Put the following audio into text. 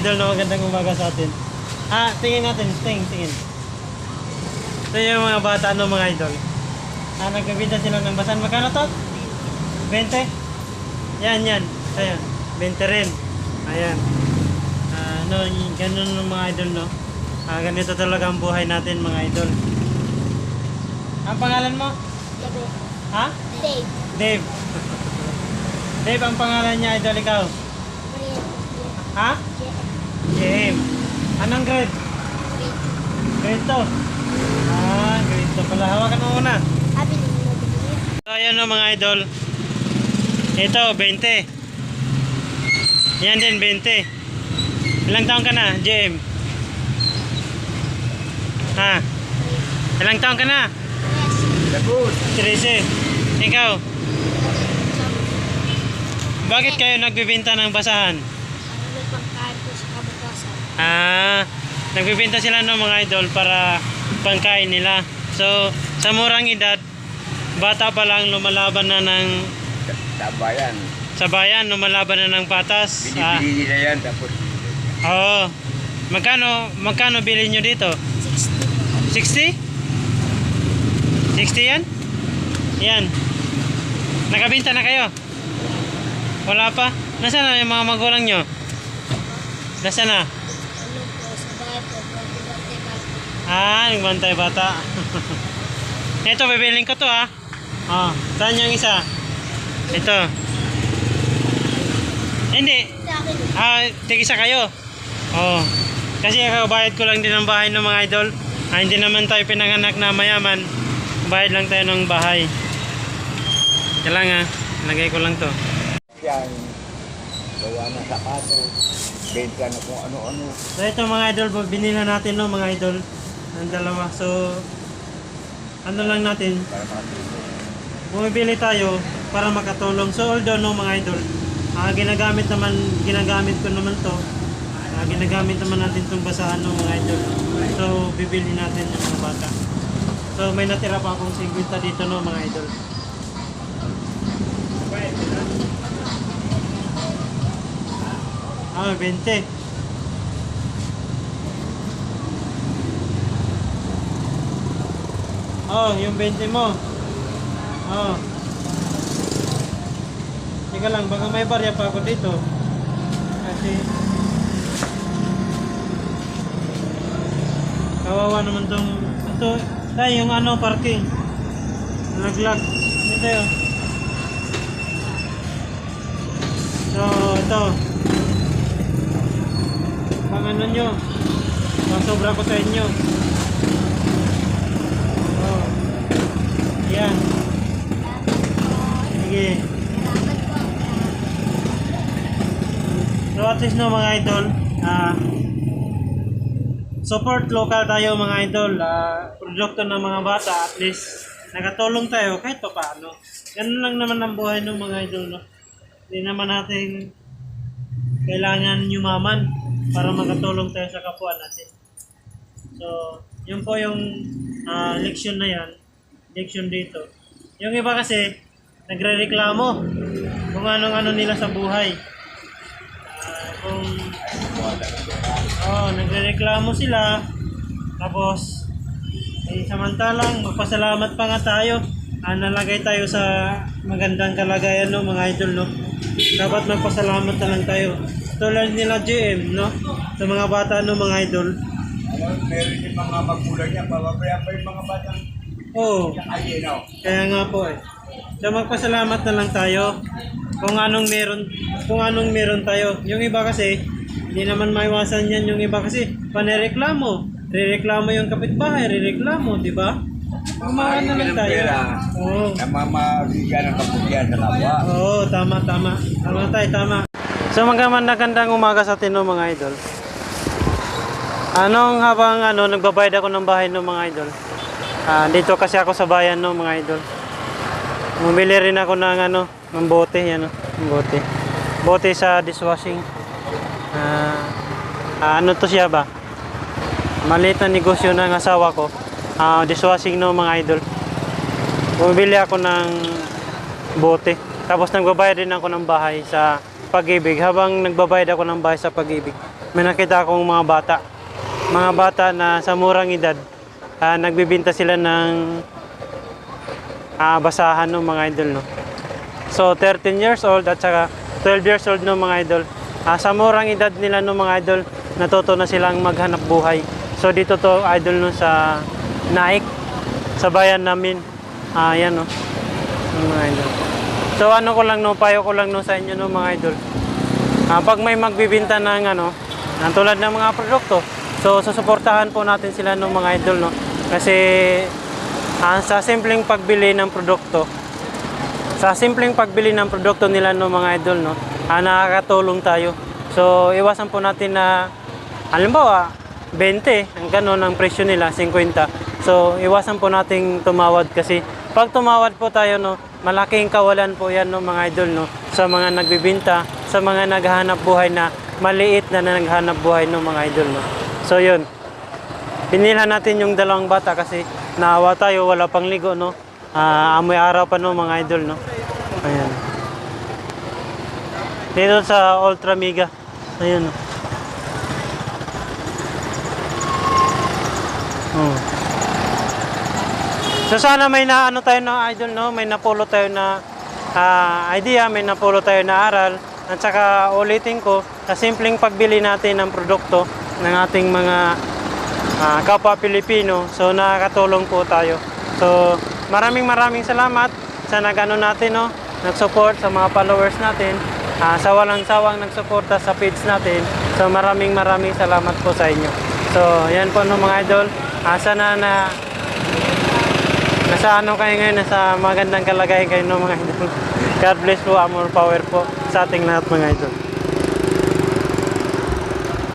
idol na magandang umaga sa atin. Ah, tingin natin, tingin, tingin. Ito yung mga bata, ano mga idol. Ah, nagbibinta sila ng basan. Magkano to? 20? Yan, yan. Ayan, 20 rin. Ayan. Ah, no, ganun ng mga idol, no? Ah, ganito talaga ang buhay natin, mga idol. Ang pangalan mo? Gabi. Ha? Dave. Dave. Dave, ang pangalan niya, idol, ikaw? Ha? JM. Anong grade? Grade 2. Ah, grade 2 pala. Hawakan mo muna. So, ayan o mga idol. Ito, 20. Yan din, 20. Ilang taon ka na, JM? Ha? Ilang taon ka na? Yes. 13. Ikaw? Bakit kayo nagbibenta ng basahan? Ano pang kain ko sa kabukasan? Ah, nagbibenta sila ng mga idol para pangkain nila. So, sa murang edad, bata pa lang lumalaban na ng Tabayan. sa bayan, lumalaban na ng patas. Ah, Binibili nila yan tapos oo. Magkano, magkano bili nyo dito? 60. 60? 60 yan? Yan. Nakabinta na kayo? Wala pa? Nasaan na yung mga magulang nyo? Nasaan na? Ano po sa bahay po. Bante-bante ka. Ah, nagbantay bata. Ito, bibiling ko to ah. Oh, saan yung isa? Ito. Hindi. Ah, tig-isa kayo. Oh. Kasi kabayad ko lang din ng bahay ng mga idol. Ah, hindi naman tayo pinanganak na mayaman. Bayad lang tayo ng bahay. Lang ah. Lagay ko lang to. yan. Gawa ng sapato. Benta na kung ano-ano. So ito mga idol, binila natin no mga idol. Ang dalawa. So, ano lang natin, Para makatulong. bumibili tayo para makatulong. So although no mga idol, ah, ginagamit naman, ginagamit ko naman to. Ah, ginagamit naman natin itong basahan ng mga idol. So bibili natin yung mga bata. So may natira pa akong 50 dito no mga idol. Ah, 20. Oh, yung 20 mo. Oh. Teka lang, baka may barya pa ako dito. Kasi kawawa naman tong ito, tayo yung ano parking. Naglag. Ito yun. So, ito. Pang ano nyo. Pang sobra ko sa inyo. Oh. Yan. Sige. So at least no mga idol, ah support local tayo mga idol, ah produkto ng mga bata, at least nakatulong tayo kahit pa paano. Ganun lang naman ang buhay ng mga idol, no? Hindi naman natin kailangan yumaman para makatulong tayo sa kapwa natin. So, yun po yung ah, leksyon na yan, leksyon dito. Yung iba kasi, nagre-reklamo kung anong-ano nila sa buhay. Ah, kung oh, nagrereklamo sila tapos eh, samantalang magpasalamat pa nga tayo ah, nalagay tayo sa magandang kalagayan no mga idol no dapat magpasalamat na lang tayo tulad nila GM no sa mga bata no mga idol Ano, meron yung mga magulang niya. Papabayaan pa yung mga batang oh kakaye, no? Kaya nga po eh. So magpasalamat na lang tayo kung anong meron kung anong meron tayo. Yung iba kasi hindi naman maiwasan yan yung iba kasi panereklamo. Rereklamo yung kapitbahay, rereklamo, di ba? Kumain na lang ng tayo. Oo. Namamabigyan ng kabutihan sa kapwa. Oo, tama, tama. Tama tayo, tama. So magandang umaga sa atin no, mga idol. Anong habang ano, nagbabayad ako ng bahay no, mga idol. Ah, dito kasi ako sa bayan no, mga idol. Bumili rin ako ng ano, ng bote, yan no, bote. Bote sa dishwashing. Ah, ah, ano to siya ba? Maliit na negosyo ng asawa ko. Ah, dishwashing no, mga idol. Bumili ako ng bote. Tapos nagbabayad din ako ng bahay sa pag-ibig. Habang nagbabayad ako ng bahay sa pag-ibig, may nakita akong mga bata. Mga bata na sa murang edad, ah, nagbibinta sila ng ah, basahan ng mga idol, no? So, 13 years old at saka 12 years old no mga idol. Ah, sa murang edad nila no mga idol, natuto na silang maghanap buhay. So, dito to idol no sa Naik, sa bayan namin. Ah, yan no. Mga idol. So, ano ko lang no, payo ko lang no sa inyo no mga idol. Ah, pag may magbibinta ng ano, ng tulad ng mga produkto, so susuportahan po natin sila no mga idol no. Kasi ah, sa simpleng pagbili ng produkto, sa simpleng pagbili ng produkto nila no mga idol no, ah, nakakatulong tayo. So iwasan po natin na halimbawa 20 ang gano'n ang presyo nila 50. So iwasan po nating tumawad kasi pag tumawad po tayo no, malaking kawalan po yan no mga idol no sa mga nagbibinta, sa mga naghahanap buhay na maliit na naghahanap buhay no mga idol no. So yun. Pinilhan natin yung dalawang bata kasi naawa tayo, wala pang ligo, no? Ah, amoy araw pa, no, mga idol, no? Ayan. Dito sa Ultra Mega. Ayan, no? So sana may na ano tayo na idol no, may napulo tayo na ah, idea, may napulo tayo na aral. At saka ulitin ko, sa simpleng pagbili natin ng produkto ng ating mga ah, kapwa Pilipino. So nakakatulong po tayo. So maraming maraming salamat sa nagano natin no, nag-support sa mga followers natin. ah, sa walang sawang nagsuporta sa page natin. So maraming maraming salamat po sa inyo. So yan po no mga idol. Ah, sana na nasa ano kayo ngayon, nasa magandang kalagayan kayo no mga idol. God bless po, amor power po sa ating lahat mga idol.